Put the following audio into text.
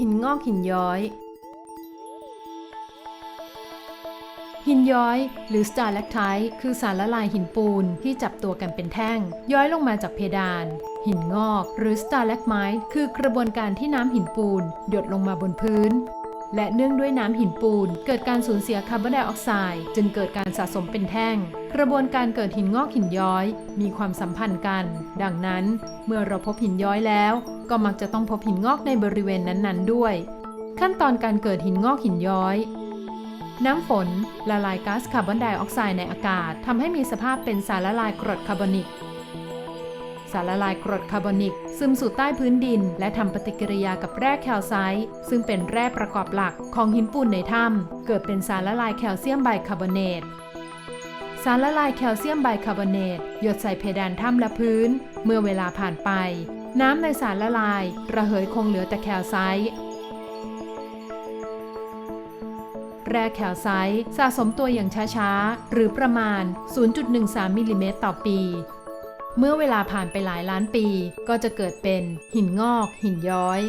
หินงอกหินย้อย หินย้อยหรือ stalactite คือสารละลายหินปูนที่จับตัวกันเป็นแท่ง ย้อยลงมาจากเพดาน หินงอกหรือ stalagmite คือกระบวนการที่น้ำหินปูนหยดลงมาบนพื้น และเนื่องด้วยน้ำหินปูน เกิดการสูญเสียคาร์บอนไดออกไซด์จึงเกิดการสะสมเป็นแท่ง กระบวนการเกิดหินงอกหินย้อย มีความสัมพันธ์กัน ดังนั้น เมื่อเราพบหินย้อยแล้ว ก็มักจะต้องพบหินงอกในบริเวณนั้นๆ ด้วย ขั้นตอนการเกิดหินงอกหินย้อย น้ำฝนละลายก๊าซคาร์บอนไดออกไซด์ในอากาศทำให้มีสภาพเป็นสารละลายกรดคาร์บอนิก สารละลายกรดคาร์บอนิก ซึมสู่ใต้พื้นดิน และทำปฏิกิริยากับแร่แคลไซต์ซึ่งเป็นแร่ประกอบหลักของหินปูนในถ้ำเกิดเป็นสารละลายแคลเซียมไบคาร์บอเนตสารละลายแคลเซียมไบคาร์บอเนตหยดใส่เพดานถ้ำและพื้น เมื่อเวลาผ่านไป น้ำในสารละลาย ระเหยคงเหลือแต่แคลไซต์แร่แคลไซต์สะสมตัวอย่างช้าๆ หรือประมาณ 0.13มิลลิเมตรต่อปี เมื่อเวลาผ่านไปหลายล้านปีก็จะเกิดเป็นหินงอก หินย้อย